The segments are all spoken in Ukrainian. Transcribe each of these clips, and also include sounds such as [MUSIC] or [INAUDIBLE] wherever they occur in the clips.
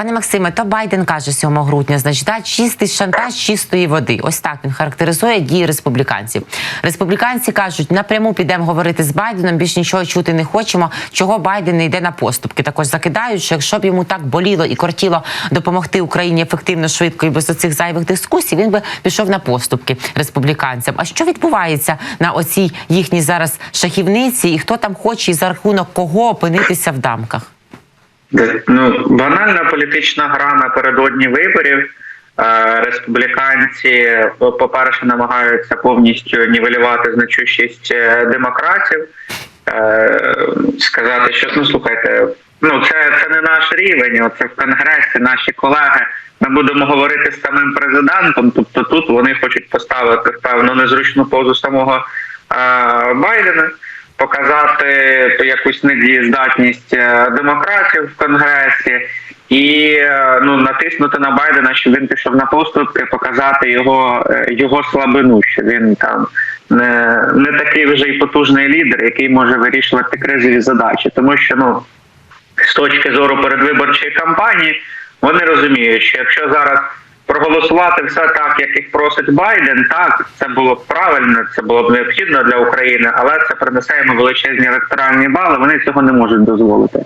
Пане Максиме, то Байден каже 7 грудня, значить, да, чистий шантаж чистої води. Ось так він характеризує дії республіканців. Республіканці кажуть, напряму підемо говорити з Байденом, більш нічого чути не хочемо. Чого Байден не йде на поступки? Також закидають, що якщо б йому так боліло і кортіло допомогти Україні ефективно, швидко і без оцих зайвих дискусій, він би пішов на поступки республіканцям. А що відбувається на оцій їхній зараз шахівниці, і хто там хоче і за рахунок кого опинитися в дамках? Ну, банальна політична гра напередодні виборів. Е, Республіканці, по-перше, намагаються повністю нівелювати значущість е, демократів, Е, сказати, що ну слухайте, ну це, це не наш рівень, це в конгресі наші колеги. Ми будемо говорити з самим президентом. Тобто тут вони хочуть поставити певну незручну позу самого е, Байдена показати якусь недієздатність е, демократів в конгресі і е, ну натиснути на Байдена, щоб він пішов на поступки, показати його е, його слабину, що він там не, не такий вже й потужний лідер, який може вирішувати кризові задачі, тому що ну з точки зору передвиборчої кампанії вони розуміють, що якщо зараз проголосувати все так, як їх просить Байден, так це було б правильно, це було б необхідно для України, але це принесе йому величезні електоральні бали. Вони цього не можуть дозволити.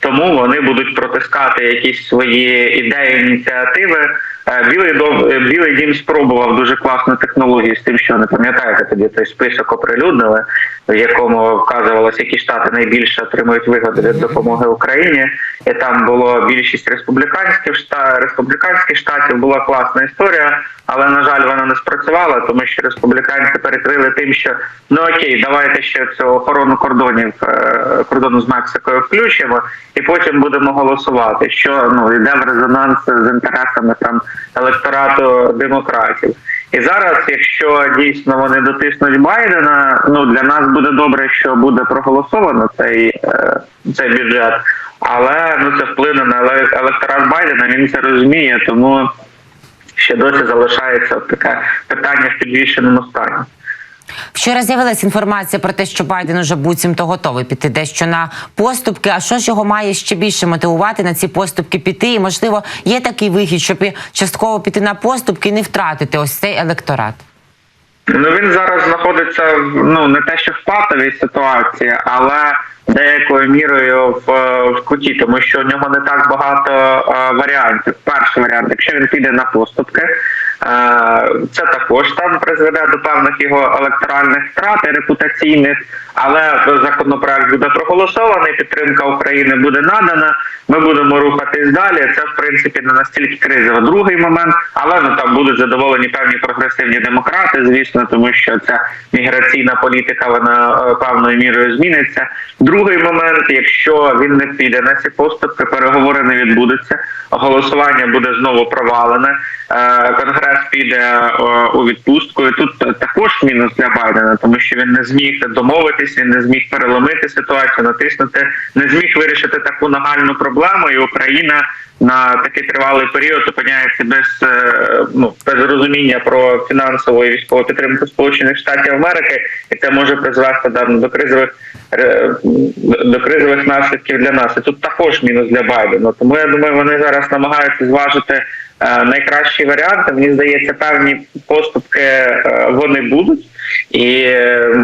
Тому вони будуть протискати якісь свої ідеї, ініціативи. Е, Білий дом е, білий дім спробував дуже класну технологію з тим, що не пам'ятаєте тоді той список оприлюднили, в якому вказувалося, які штати найбільше отримують вигоди від допомоги Україні, і там було більшість республіканських шта республіканських штатів. Була класна історія, але на жаль, вона не спрацювала, тому що республіканці перекрили тим, що ну окей, давайте ще цю охорону кордонів е, кордону з Мексикою включимо, і потім будемо голосувати, що ну йде в резонанс з інтересами там електорату демократів. І зараз, якщо дійсно вони дотиснуть Байдена, ну для нас буде добре, що буде проголосовано цей, е, цей бюджет, але ну це вплине на еле- електорат Байдена. Він це розуміє, тому ще досі залишається таке питання в підвішеному стані. Вчора з'явилася інформація про те, що Байден уже буцімто готовий піти дещо на поступки. А що ж його має ще більше мотивувати на ці поступки піти? І можливо є такий вихід, щоб частково піти на поступки і не втратити ось цей електорат. Ну він зараз знаходиться ну не те, що в патовій ситуації, але деякою мірою в, в куті, тому що у нього не так багато е, варіантів. Перший варіант, якщо він піде на поступки, е, це також там призведе до певних його електоральних втрат репутаційних, але законопроект буде проголосований, підтримка України буде надана. Ми будемо рухатись далі. Це в принципі не настільки кризово. Другий момент, але ну там будуть задоволені певні прогресивні демократи, звісно, тому що ця міграційна політика вона е, певною мірою зміниться. Другий момент, якщо він не піде на ці поступки, переговори не відбудуться. Голосування буде знову провалене. е, Конгрес піде е, у відпустку. І тут також мінус для Байдена, тому що він не зміг домовитись, він не зміг переломити ситуацію, натиснути, не зміг вирішити таку нагальну проблему, і Україна на такий тривалий період опиняється без е, ну без розуміння про фінансову і військову підтримку Сполучених Штатів Америки, і це може призвести до кризових до кризових наслідків для нас. І тут також мінус для Байдена. Тому я думаю, вони зараз намагаються зважити е, найкращі варіанти. Мені здається, певні поступки е, вони будуть. І е,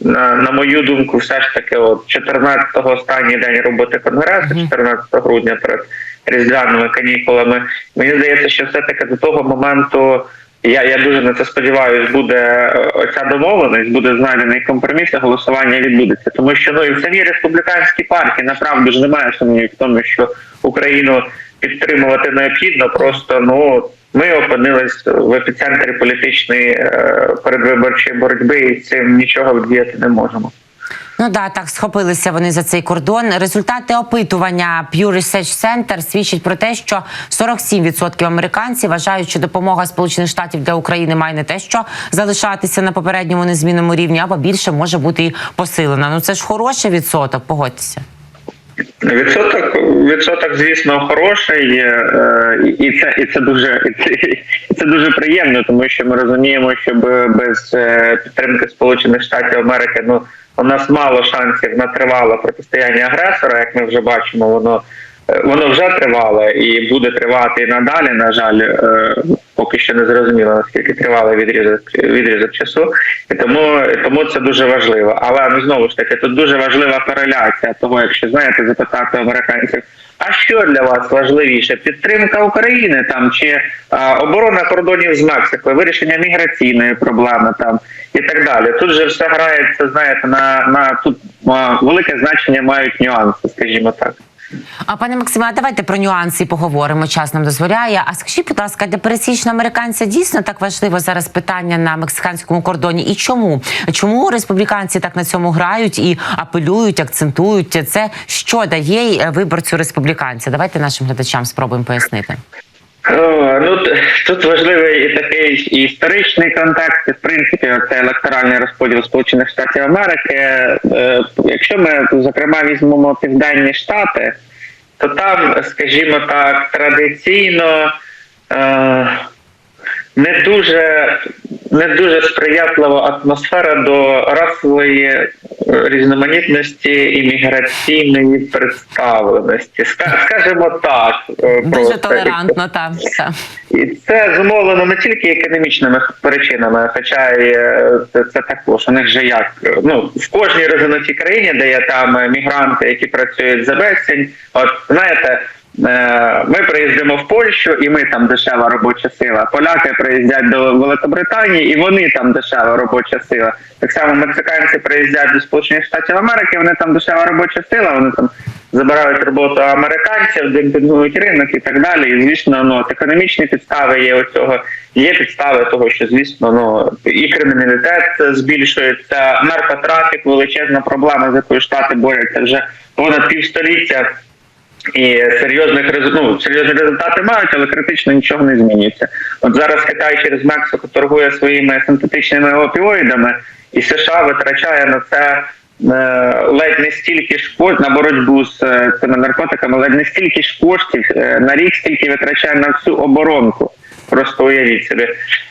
на, на мою думку, все ж таки, от 14-го останній день роботи конгресу, 14 грудня перед різдвяними канікулами. Мені здається, що все таки до того моменту. Я, я дуже на це сподіваюся, буде е, оця домовленість, буде знайдений компроміс, і голосування відбудеться. Тому що ну і в самій республіканській партії направду ж немає сумнівів в тому, що Україну підтримувати необхідно. Просто ну ми опинились в епіцентрі політичної е, передвиборчої боротьби, і цим нічого вдіяти не можемо. Ну да, так схопилися вони за цей кордон. Результати опитування Pew Research Center свідчать про те, що 47% американців вважають, що допомога Сполучених Штатів для України має не те, що залишатися на попередньому незмінному рівні, або більше може бути і посилена. Ну це ж хороший відсоток. Погодьтеся. Відсоток, відсоток, звісно, хороший, е, і- це і це дуже і це, і це дуже приємно, тому що ми розуміємо, що без е, підтримки Сполучених Штатів Америки ну у нас мало шансів на тривале протистояння агресора, як ми вже бачимо, воно. е, Воно вже тривало і буде тривати і надалі. На жаль, е, поки що не зрозуміло наскільки тривалий відрізок відрізок часу, і тому тому це дуже важливо. Але ну знову ж таки, тут дуже важлива кореляція того, якщо знаєте, запитати американців. А що для вас важливіше? Підтримка України там чи а, оборона кордонів з Мексикою, вирішення міграційної проблеми там і так далі. Тут же все грається, знаєте, на, на тут а, велике значення мають нюанси, скажімо так. А пане Максиме, а давайте про нюанси поговоримо. Час нам дозволяє. А скажіть, будь ласка, для пересічного американця дійсно так важливо зараз питання на мексиканському кордоні? І чому? Чому республіканці так на цьому грають і апелюють, акцентують це? Що дає е, виборцю республіканця? Давайте нашим глядачам спробуємо пояснити. Ну тут важливий і такий історичний контекст, в принципі, це електоральний розподіл Сполучених Штатів Америки. Е, якщо ми зокрема візьмемо південні штати, то там, скажімо так, традиційно е, не дуже не дуже сприятлива атмосфера до расової е, різноманітності і міграційної представленості. Ска- Скажімо так, е, Дуже толерантно, так. так. І це зумовлено не тільки економічними причинами, хоча і е, це, це також. У них же як ну в кожній розвинутій країні, де є там мігранти, які працюють за безцінь. От знаєте, ми приїздимо в Польщу, і ми там дешева робоча сила. Поляки приїздять до Великобританії, і вони там дешева робоча сила. Так само мексиканці приїздять до Сполучених Штатів Америки, вони там дешева робоча сила, вони там забирають роботу американців, демпінгують ринок і так далі. І звісно, ну от економічні підстави є у цього. Є підстави того, що звісно, ну і криміналітет збільшується, наркотрафік, величезна проблема, з якою штати борються вже понад півстоліття. І серйозних ну, серйозні результати мають, але критично нічого не змінюється. От зараз Китай через Мексику торгує своїми синтетичними опіоїдами, і США витрачає на це е, ледь не стільки ж коштів на боротьбу з е, цими наркотиками, ледь не стільки ж коштів е, на рік, стільки витрачає на всю оборонку. Просто уявіть собі.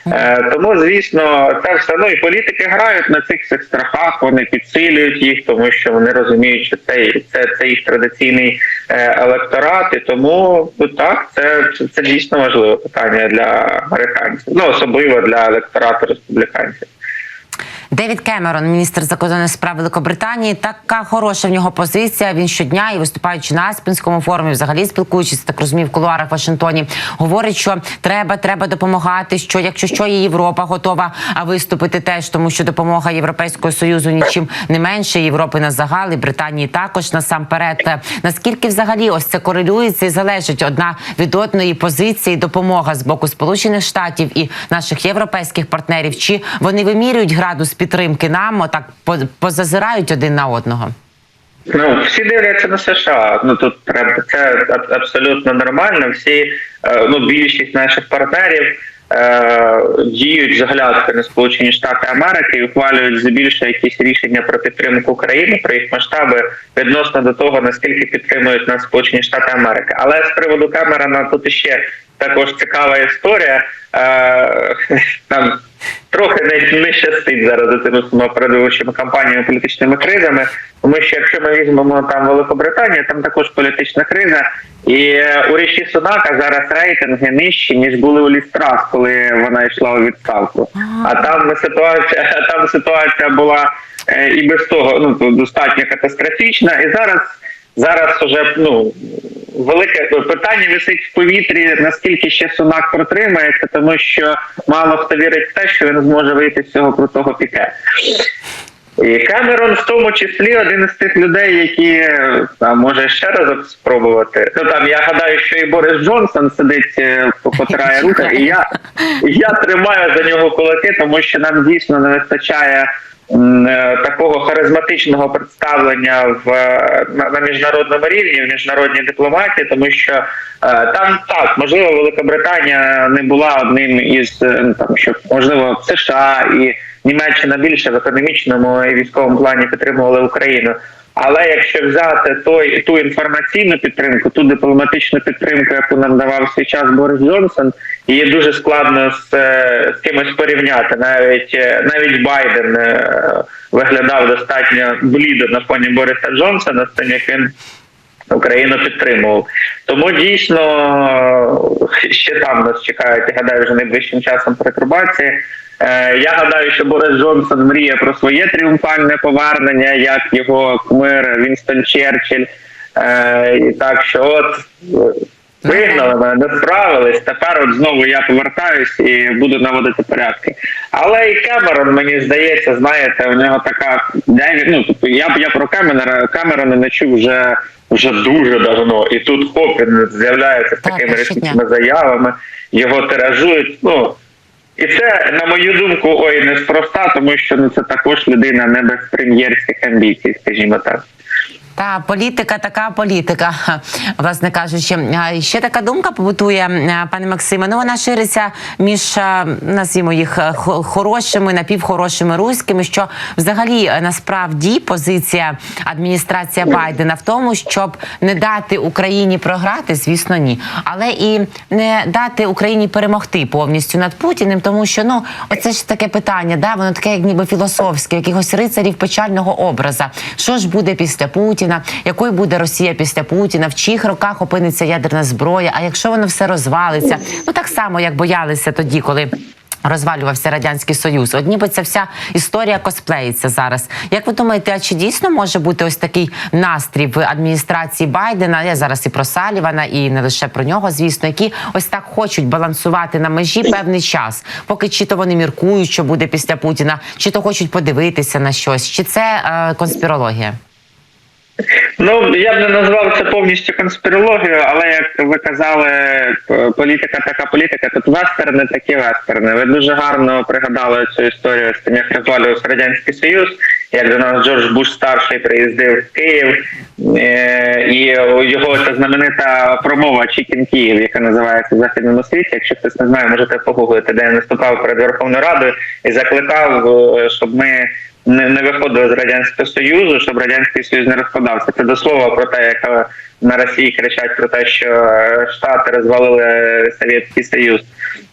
Е, тому, звісно, це все. Ну і політики грають на цих всіх страхах, вони підсилюють їх, тому що вони розуміють, що це, це, це їх традиційний е, електорат. І тому ну, так, це, це, це дійсно важливе питання для американців, ну особливо для електорату республіканців. Девід Кемерон, міністр закордонних справ Великобританії, така хороша в нього позиція. Він щодня і виступаючи на Аспінському форумі, взагалі спілкуючись, так розумів, в кулуарах в Вашингтоні, говорить, що треба, треба допомагати. Що якщо що, і Європа готова виступити теж, тому що допомога Європейського союзу нічим не менше Європи на загал, і Британії також насамперед. Е, Наскільки взагалі ось це корелюється і залежить одна від одної позиції допомога з боку Сполучених Штатів і наших європейських партнерів? Чи вони вимірюють градус підтримки нам, отак по- позазирають один на одного? Ну, всі дивляться на США. Ну тут треба це абсолютно нормально. Всі е, ну більшість наших партнерів е, діють з оглядки на Сполучені Штати Америки і ухвалюють здебільшого якісь рішення про підтримку України, про їх масштаби відносно до того наскільки підтримують нас Сполучені Штати Америки. Але з приводу Камерона тут іще також цікава історія. Е, [LAUGHS] там трохи не, не щастить зараз за цими всіма передвиборчими кампаніями, політичними кризами. Тому що якщо ми візьмемо там Великобританію, там також політична криза, і е, у Ріші Сунака зараз рейтинги нижчі ніж були у Лістрас, коли вона йшла у відставку. А там ситуація, там ситуація була е, і без того ну достатньо катастрофічна. І зараз зараз уже ну велике питання висить в повітрі, наскільки ще Сунак протримається, тому що мало хто вірить в те, що він зможе вийти з цього крутого піке. І Камерон в тому числі один із тих людей, які там може ще разок спробувати. Ну там я гадаю, що і Борис Джонсон сидить, е, потирає руки, і я, я тримаю за нього кулаки, тому що нам дійсно не вистачає такого харизматичного представлення в е, на, на міжнародному рівні, в міжнародній дипломатії, тому що е, там так можливо Великобританія не була одним із е, ну, там, що можливо США і Німеччина більше в економічному і військовому плані підтримували Україну. Але якщо взяти той ту інформаційну підтримку, ту дипломатичну підтримку, яку нам давав свій час Борис Джонсон, її дуже складно з, е, з кимось порівняти. Навіть е, навіть Байден е, виглядав достатньо блідо на фоні Бориса Джонсона, тим як він Україну підтримував. Тому дійсно е, ще там нас чекають, я гадаю, вже найближчим часом перетрубації. Е, Я гадаю, що Борис Джонсон мріє про своє тріумфальне повернення, як його кумир Вінстон Черчилль. Е, І так що от вигнали мене, не справились. Тепер от знову я повертаюсь і буду наводити порядки. Але і Кемерон, мені здається, знаєте, у нього така ну, тобто я я про Кемерона Кемерона не чув вже вже дуже давно. І тут хоп, він з'являється з такими рішучими заявами, його тиражують. Ну і це, на мою думку, ой, неспроста, тому що ну це також людина не без прем'єрських амбіцій, скажімо так. Та політика, така політика, [LAUGHS] власне кажучи. Ще така думка побутує, пане Максиме. Ну вона шириться між назвімо їх хорошими, напівхорошими руськими. Що взагалі насправді позиція адміністрація Байдена в тому, щоб не дати Україні програти, звісно, ні, але і не дати Україні перемогти повністю над Путіним, тому що ну оце ж таке питання, да воно таке, як ніби філософське, якихось рицарів печального образа. Що ж буде після Путіна? Якою буде Росія після Путіна? В чиїх руках опиниться ядерна зброя? А якщо воно все розвалиться? Ну так само, як боялися тоді, коли. Розвалювався радянський союз. От ніби ця вся історія косплеїться зараз. Як ви думаєте, а чи дійсно може бути ось такий настрій в адміністрації Байдена? Я зараз і про Салівана, і не лише про нього, звісно, які ось так хочуть балансувати на межі певний час, поки чи то вони міркують, що буде після Путіна, чи то хочуть подивитися на щось, чи це е, конспірологія? Ну я б не назвав це повністю конспірологією, але як ви казали, політика така політика, тут вестерни такі вестерни. Ви дуже гарно пригадали цю історію з тим, як розвалювався радянський союз, як до нас Джордж Буш старший приїздив в Київ, е- і його ця знаменита промова Чікін Київ, яка називається в західному світі. Якщо хтось не знає, можете погуглити, де він виступав перед Верховною Радою і закликав, е, щоб ми не, не виходили з радянського союзу, щоб радянський союз не розкладався. Це до слова про те, як е, на Росії кричать про те, що е, Штати розвалили Совєтський Союз.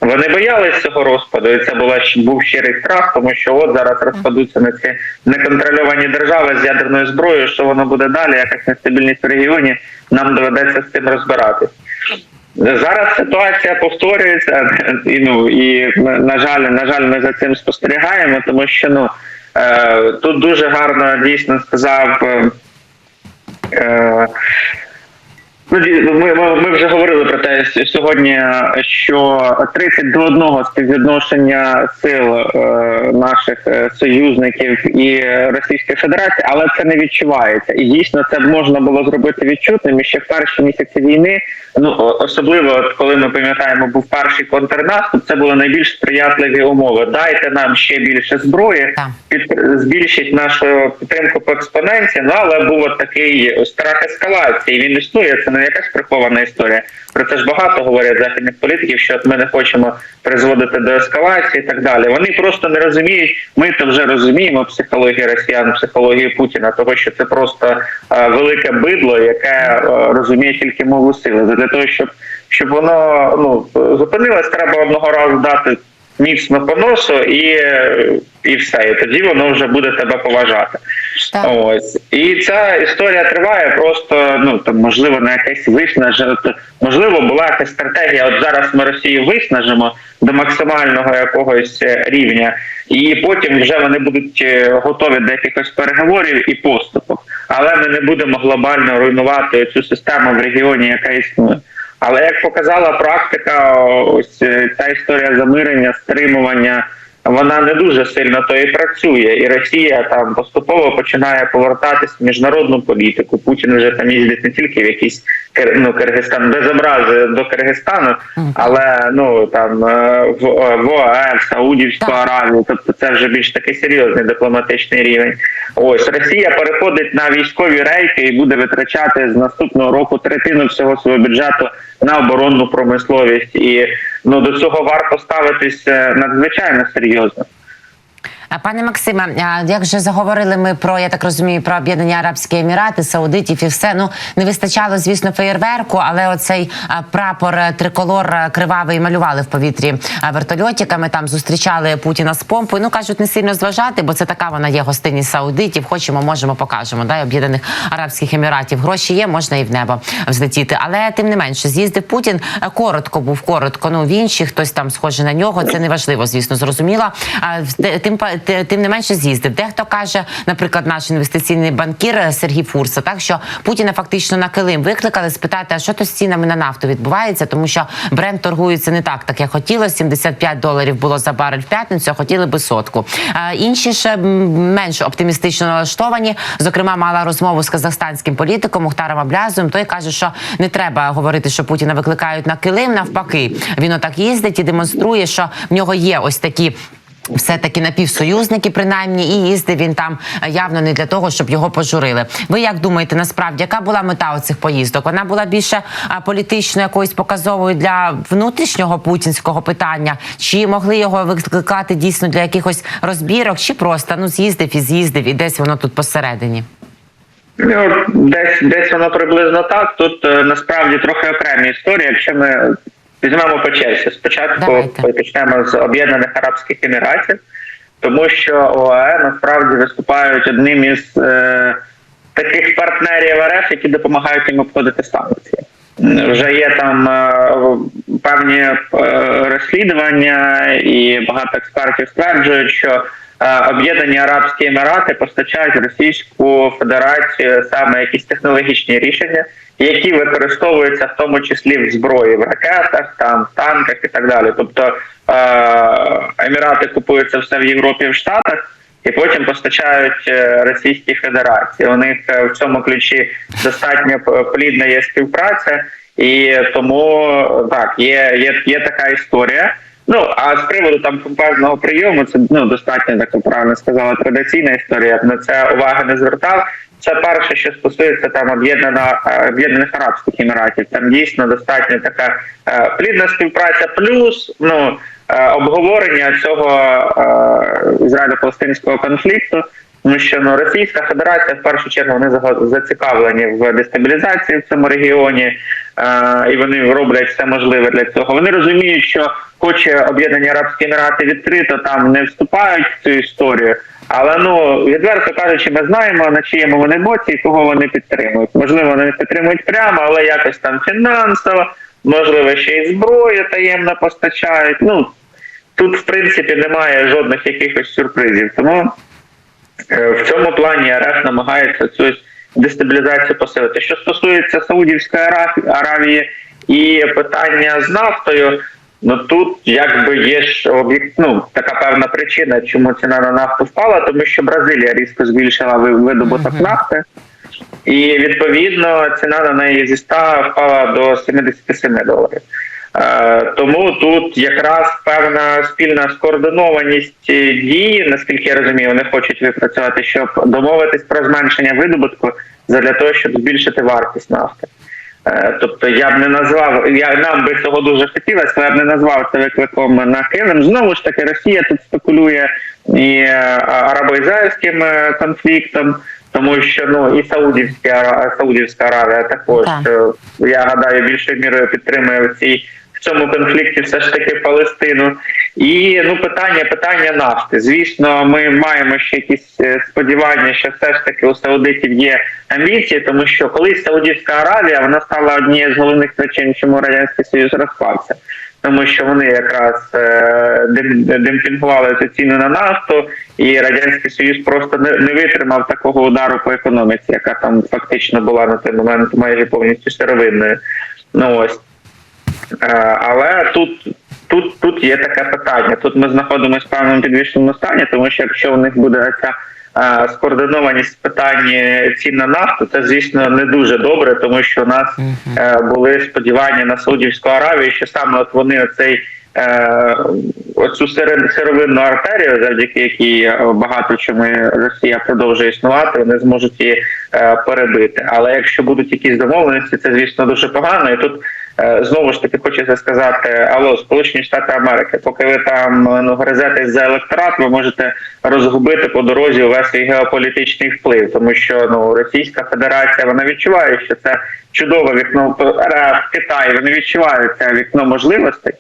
Вони боялись цього розпаду, і це була був щирий страх, тому що от зараз розпадуться на ці неконтрольовані держави з ядерною зброєю. Що воно буде далі? Якась нестабільність в регіоні. Нам доведеться з цим розбиратись. Зараз ситуація повторюється, [LAUGHS] і ну і на жаль, на жаль, ми за цим спостерігаємо, тому що ну тут дуже гарно дійсно сказав. Ну, ми, ми, ми вже говорили про те сьогодні, що 30 до 1 співвідношення сил е, наших е, союзників і Російської Федерації, але це не відчувається. І дійсно це можна було зробити відчутним і ще в перші місяці війни. Ну особливо, коли ми пам'ятаємо, був перший контрнаступ, це були найбільш сприятливі умови. Дайте нам ще більше зброї, під збільшить нашу підтримку по експоненті. Ну але був такий страх ескалації. Він існує. Це не якась прихована історія. Про це ж багато говорять західних політиків, що ми не хочемо призводити до ескалації і так далі. Вони просто не розуміють. Ми то вже розуміємо психологію росіян, психологію Путіна, того що це просто е, велике бидло, яке е, розуміє тільки мову сили. Для того, щоб щоб воно ну зупинилось, треба одного разу дати міцно по носу і, і все. І тоді воно вже буде тебе поважати. Так. Ось і ця історія триває просто ну там можливо на якесь виснаження. Можливо, була якась стратегія. От зараз ми Росію виснажимо до максимального якогось рівня, і потім вже вони будуть е, готові до якихось переговорів і поступок. Але ми не будемо глобально руйнувати цю систему в регіоні, яка існує. Але як показала практика, ось е, ця історія замирення, стримування. Вона не дуже сильно то і працює, і Росія там поступово починає повертатись в міжнародну політику. Путін вже там їздить не тільки в якийсь ну, Киргизстан, без образи до Киргизстану, але ну там е, в, е, в ОАЕ, в Саудівську. Аравію. Тобто це вже більш такий серйозний дипломатичний рівень. Ось Росія переходить на військові рейки і буде витрачати з наступного року третину всього свого бюджету на оборонну промисловість. І ну до цього варто ставитись е, надзвичайно серйозно. А, Пане Максиме, як вже заговорили ми про, я так розумію, про Об'єднані Арабські Емірати, Саудитів і все. Ну не вистачало, звісно, феєрверку, але оцей прапор е, триколор е, кривавий малювали в повітрі вертольотиками. Там зустрічали Путіна з помпою. Ну кажуть, не сильно зважати, бо це така вона є гостинність Саудитів. Хочемо, можемо, покажемо. Да, Об'єднаних Арабських Еміратів. Гроші є, можна і в небо взлетіти. Але тим не менше, з'їздив Путін е, коротко, був коротко. Ну в інші хтось там схожий на нього. Це не важливо, звісно, зрозуміло. Тим тим не менше з'їздив. Дехто каже, наприклад, наш інвестиційний банкір е, Сергій Фурса, так що Путіна фактично на килим викликали спитати, а що то з цінами на нафту відбувається, тому що бренд торгується не так, так як хотілося. 75 доларів було за барель в п'ятницю, а хотіли би сотку. А інші ж менш оптимістично налаштовані. Зокрема, мала розмову з казахстанським політиком Мухтаром Аблязовим. Той каже, що не треба говорити, що Путіна викликають на килим. Навпаки, він отак їздить і демонструє, що в нього є ось такі. Все таки напівсоюзники, принаймні, і їздив він там е, явно не для того, щоб його пожурили. Ви як думаєте, насправді яка була мета оцих поїздок? Вона була більше політично якоюсь показовою для внутрішнього путінського питання, чи могли його викликати дійсно для якихось розбірок, чи просто ну з'їздив і з'їздив, і десь воно тут посередині? Ну, десь десь воно приблизно так. Тут е, насправді трохи окремі історії. Якщо ми візьмемо по черзі, спочатку Давайте. почнемо з Об'єднаних Арабських Еміратів, тому що ОАЕ насправді виступають одним із е, таких партнерів РФ, які допомагають їм обходити санкції. Вже є там е, певні е, розслідування, і багато експертів стверджують, що е, Об'єднані Арабські Емірати постачають Російську Федерацію саме якісь технологічні рішення, які використовуються в тому числі в зброї, в ракетах, там в танках і так далі. Тобто е, Емірати купують це все в Європі в Штатах. І потім постачають е, Російській Федерації. У них е, в цьому ключі достатньо плідна є співпраця, і тому так є, є, є така історія. Ну а з приводу там помпезного прийому, це ну достатньо так правильно сказала. Традиційна історія. На це уваги не звертав. Це перше, що стосується там об'єднана е, об'єднаних арабських еміратів. Там дійсно достатньо така е, плідна співпраця, плюс ну е, обговорення цього ізраїльо-палестинського конфлікту. Тому що ну Російська Федерація в першу чергу вони зацікавлені в дестабілізації в цьому регіоні, е, і вони роблять все можливе для цього. Вони розуміють, що хоче Об'єднані Арабські Емірати відкрито там не вступають в цю історію. Але ну відверто кажучи, ми знаємо на чиєму вони боці і кого вони підтримують. Можливо, вони не підтримують прямо, але якось там фінансово, можливо, ще й зброю таємно постачають. Ну тут, в принципі, немає жодних якихось сюрпризів. Тому Е, в цьому плані РФ намагається цю дестабілізацію посилити. Що стосується Саудівської Аравії і питання з нафтою, ну тут якби є ж об'єкт, ну, така певна причина, чому ціна на нафту впала, тому що Бразилія різко збільшила ви- видобуток нафти. І відповідно ціна на неї зі 100 впала до 77 доларів. Е, тому тут якраз певна спільна скоординованість е, дій, наскільки я розумію, вони хочуть випрацювати, щоб домовитись про зменшення видобутку для того, щоб збільшити вартість нафти. Е, Тобто я б не назвав, я нам би цього дуже хотілося, але я б не назвав це викликом на килим. Знову ж таки, Росія тут спекулює і е, арабо-ізраїльським е, конфліктом, тому що ну і Саудівська Саудівська Аравія також Так. я гадаю більшою мірою підтримує в цій цьому конфлікті все ж таки Палестину. І ну питання питання нафти. Звісно, ми маємо ще якісь е, сподівання, що все ж таки у саудитів є амбіції, тому що колись Саудівська Аравія вона стала однією з головних причин, чому радянський союз розпався. Тому що вони якраз е, дем- демпінгували цю ціну на нафту, і радянський союз просто не, не витримав такого удару по економіці, яка там фактично була на той момент майже повністю сировинною. Ну ось Але тут, тут, тут є таке питання. Тут ми знаходимося в певному підвішеному стані, тому що якщо в них буде ця е, скоординованість в питанні цін на нафту, це звісно не дуже добре, тому що у нас е, були сподівання на Саудівську Аравію, що саме от вони оцей. е, Оцю сировинну артерію, завдяки якій е, багато чому Росія продовжує існувати, вони зможуть її е, перебити. Але якщо будуть якісь домовленості, це звісно дуже погано. І тут е, знову ж таки хочеться сказати: алло, Сполучені Штати Америки, поки ви там ну гризетесь за електорат, ви можете розгубити по дорозі увесь свій геополітичний вплив, тому що ну Російська Федерація вона відчуває, що це чудове вікно е, в Китаї. Вони відчувають це вікно можливостей.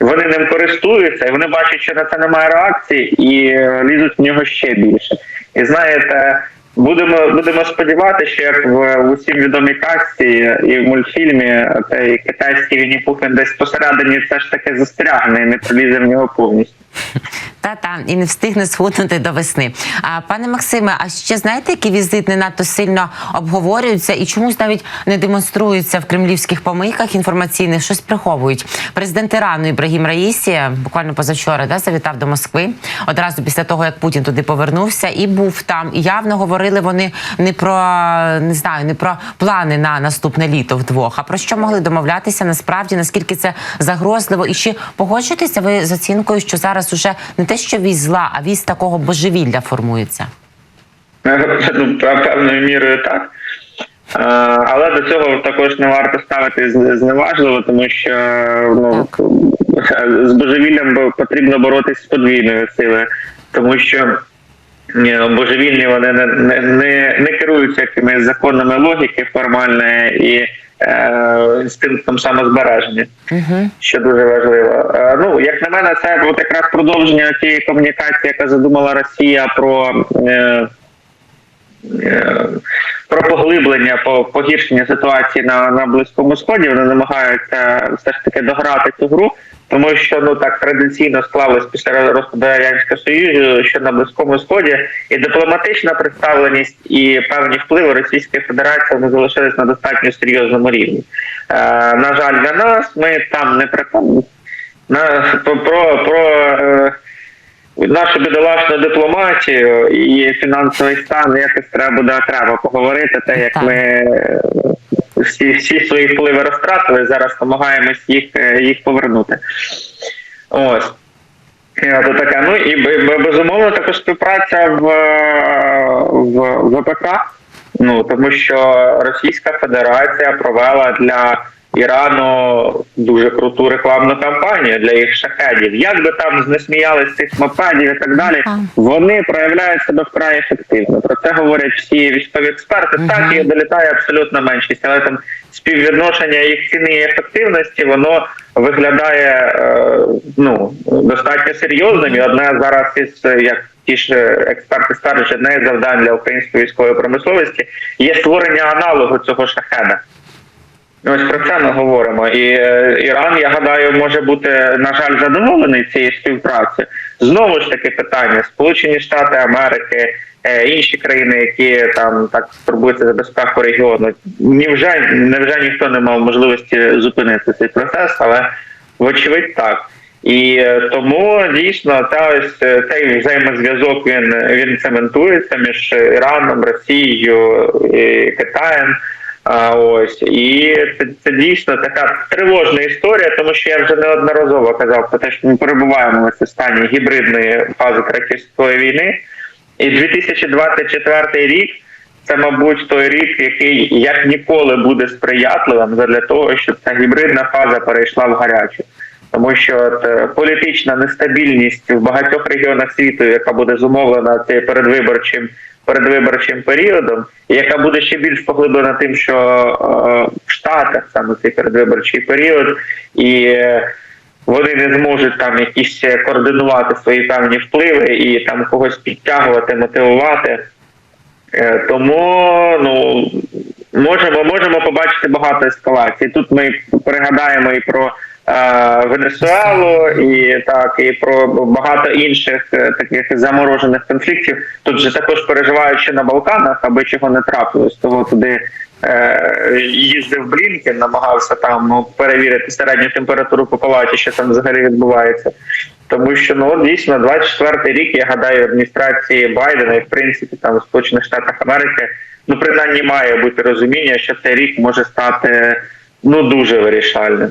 Вони ним користуються, і вони бачать, що на це немає реакції, і е, лізуть в нього ще більше. І знаєте, будемо будемо сподіватися, що як в, усім відомій казці і в мультфільмі цей китайський Вінні-Пух він десь посередині все ж таки застрягне і не пролізе в нього повністю. Та-та, і не встигне схуднути до весни. А пане Максиме, а ще знаєте, які візит не надто сильно обговорюються і чомусь навіть не демонструються в кремлівських помийках інформаційних, щось приховують. Президент Ірану Ібрагім Раїсі буквально позавчора да, завітав до Москви одразу після того, як Путін туди повернувся і був там. І явно говорили вони не про не знаю, не про плани на наступне літо вдвох, а про що могли домовлятися насправді, наскільки це загрозливо, і чи погоджуєтеся ви з оцінкою, що зараз уже не те, що вісь зла, а вісь такого божевілля формується? Ну, певною мірою так. Е, Але до цього також не варто ставити зневажливо, тому що ну, з божевіллям потрібно боротися з подвійною силою, тому що божевільні вони не, не, не, не керуються якимись законами логіки формальної і е, інстинктом самозбереження Угу. що дуже важливо. Е, Ну, як на мене, це от якраз продовження тієї комунікації, яка задумала Росія про. Е, е, про поглиблення, по погіршення ситуації на, на близькому сході вони намагаються все ж таки дограти цю гру, тому що ну так традиційно склалось після розпаду радянського союзу, що на близькому сході і дипломатична представленість, і певні впливи Російської Федерації вони залишились на достатньо серйозному рівні. Е, на жаль, для нас ми там не приконні. На про про, е, нашу бідолашну дипломатію і фінансовий стан якось треба буде окремо поговорити. Те, як ми е, всі, всі свої впливи розтратили, зараз намагаємось їх, е, їх повернути. Ось. Це таке. Ну і безумовно також співпраця в, е, в ВПК. Ну тому що Російська Федерація провела для Ірану дуже круту рекламну кампанію для їх шахедів. Як би там знесміялись цих мопедів і так далі, вони проявляють себе вкрай ефективно. Про це говорять всі військові експерти. Мгм. Так і долітає абсолютна меншість, але там співвідношення їх ціни і ефективності воно виглядає е, ну достатньо серйозним. І одне зараз із як ті ж експерти стверджують, одне завдань для української військової промисловості є створення аналогу цього шахеда. Ось про це ми говоримо. І е, Іран, я гадаю, може бути, на жаль, задоволений цією співпрацею. Знову ж таки, питання: Сполучені Штати Америки, е, інші країни, які там так турбуються за безпеку регіону. Невже, невже ніхто не мав можливості зупинити цей процес, але вочевидь так. І е, тому дійсно та ось цей взаємозв'язок він він цементується між Іраном, Росією і Китаєм. А ось і це, це дійсно така тривожна історія, тому що я вже неодноразово казав про те, що ми перебуваємо в стані гібридної фази Третьої війни, і 2024 рік це, мабуть, той рік, який як ніколи буде сприятливим для того, щоб ця гібридна фаза перейшла в гарячу. Тому що е, політична нестабільність в багатьох регіонах світу, яка буде зумовлена цим передвиборчим передвиборчим періодом, яка буде ще більш поглиблена тим, що е, в Штатах саме цей передвиборчий період, і е, вони не зможуть там якісь координувати свої певні впливи і там когось підтягувати, мотивувати. Тому ну можемо можемо побачити багато ескалацій. Тут ми пригадаємо і про Венесуелу, і так і про багато інших е, таких заморожених конфліктів. Тут же також переживають, що на Балканах, аби чого не трапилось, того туди. е, Їздив Блінкен, намагався там ну, перевірити середню температуру по палаті, що там взагалі відбувається. Тому що ну дійсно 24-й рік, я гадаю, адміністрації Байдена і в принципі там в Сполучених Штатах Америки, ну принаймні має бути розуміння, що цей рік може стати ну дуже вирішальним.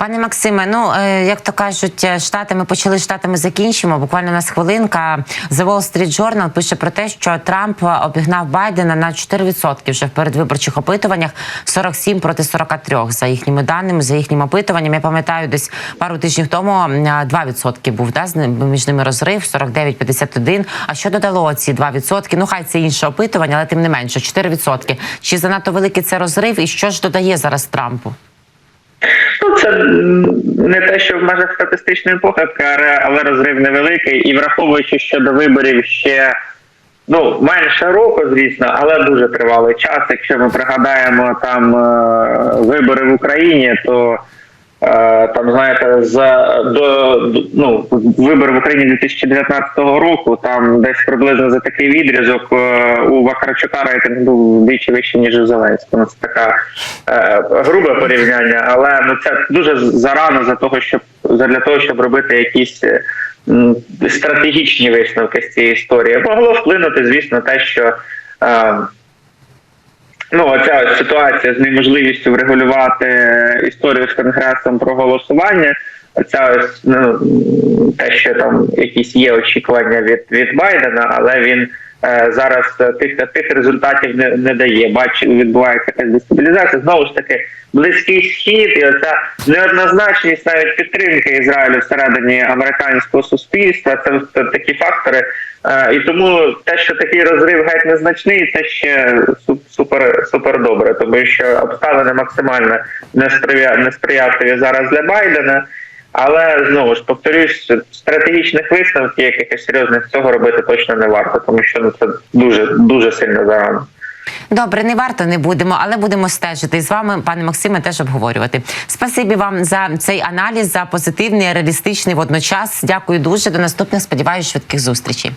Пане Максиме, ну е, як то кажуть, е, штати ми почали штатами, закінчимо. Буквально у нас хвилинка. The Wall Street Journal пише про те, що Трамп обігнав Байдена на 4% вже в передвиборчих опитуваннях 47 проти 43 за їхніми даними, за їхнім опитуванням. Я пам'ятаю, десь пару тижнів тому м, 2% був да, між ними розрив 49-51. А що додало ці 2%? Ну хай це інше опитування, але тим не менше 4%. Чи занадто великий це розрив? І що ж додає зараз Трампу? Ну, це не те, що в межах статистичної похибки, але- розрив невеликий. І враховуючи, що до виборів ще ну менше року, звісно, але дуже тривалий час. Якщо ми пригадаємо там е, вибори в Україні, то там знаєте, за до до- ну вибори в Україні 2019 року, там десь приблизно за такий відрізок е, у Вакарчука рейтинг був вдвічі вище ніж у Зеленського. Ну, Це така е, грубе порівняння, але ну це дуже зарано за того, щоб для того, щоб робити якісь. е, Стратегічні висновки з цієї історії могло вплинути, звісно, те, що е, ну, оця ситуація з неможливістю врегулювати історію з конгресом про голосування. Ось, ну, те, що там якісь є очікування від, від Байдена, але він зараз тих тих результатів не, не дає. Бачу, відбувається якась дестабілізація. Знову ж таки, близький схід і оця неоднозначність навіть підтримки Ізраїлю всередині американського суспільства. Це, це такі фактори. Е, і тому те, що такий розрив геть незначний, це ще супер супер добре, тому що обставини максимально несприя- несприятливі зараз для Байдена. Але знову ж повторюсь, стратегічних висновків якихось серйозних цього робити точно не варто, тому що ну це дуже дуже сильно зарано. Добре, не варто не будемо, але будемо стежити з вами, пане Максиме, теж обговорювати. Спасибі вам за цей аналіз, за позитивний, реалістичний водночас. Дякую дуже. До наступних. Сподіваюся, швидких зустрічей.